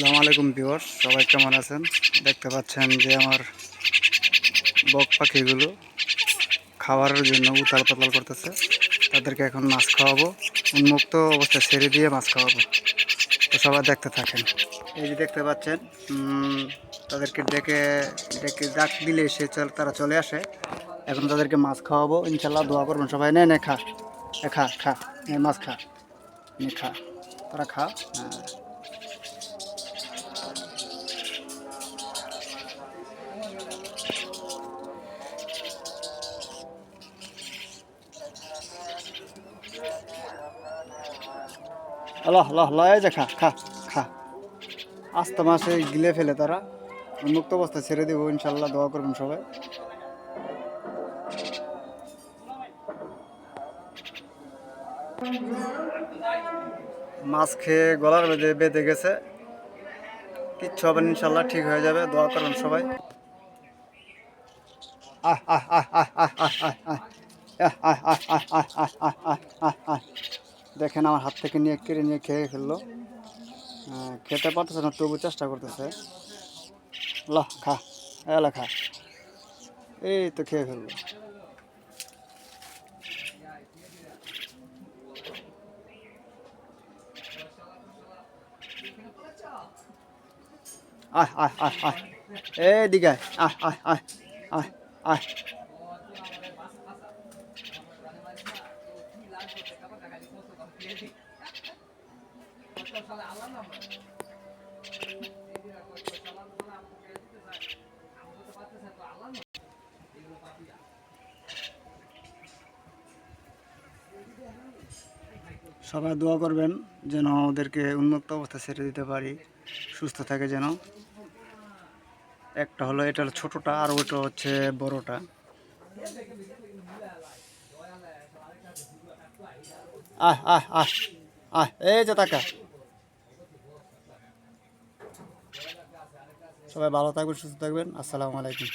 আসসালামু আলাইকুম ভিউয়ার্স, সবাই কেমন আছেন? দেখতে পাচ্ছেন যে আমার বক পাখিগুলো খাবারের জন্য উতাল পাতাল করতেছে। তাদেরকে এখন মাছ খাওয়াবো, উন্মুক্ত অবস্থায় ছেড়ে দিয়ে মাছ খাওয়াবো। তো সবাই দেখতে থাকেন। এই যে দেখতে পাচ্ছেন তাদেরকে ডেকে ডেকে ডাক দিলে সে তারা চলে আসে। এখন তাদেরকে মাছ খাওয়াবো ইনশাল্লাহ দোয়া করবেন সবাই। নে নে, খা। খা খা। মাছ খা। নে, খা। তারা খা। হ্যাঁ। আল্লাহ আল্লাহ আল্লাহ এই খা খা খা। আস্তে মাসে গিলে ফেলে তারা। উন্মুক্ত অবস্থায় ছেড়ে দেবো ইনশাল্লাহ দোয়া করবেন সবাই। মাছ খেয়ে গলার বেঁধে বেঁধে গেছে। কিচ্ছু হবে ইনশাল্লাহ ঠিক হয়ে যাবে। দোয়া করবেন সবাই। আহ আহ আহ আহ আহ আহ আহ। দেখেন আমার হাত থেকে নিয়ে কেড়ে নিয়ে খেয়ে ফেলল। খেতে পারতেছে না, তবু চেষ্টা করতেছে। ল, খা এলা খা। এই তো খেয়ে ফেলল। আহ আহ আহ আহ এই দিঘায় আহ আহ আহ আহ আহ সবাই দোয়া করবেন যেন ওদেরকে উন্মুক্ত অবস্থা ছেড়ে দিতে পারি, সুস্থ থাকে যেন। একটা হলো এটা হলো ছোটোটা, আর ওটা হচ্ছে বড়টা। আহ আহ আহ আহ এই যে টাকা সবাই ভালো থাকবেন সুস্থ থাকবেন। আসসালামু আলাইকুম।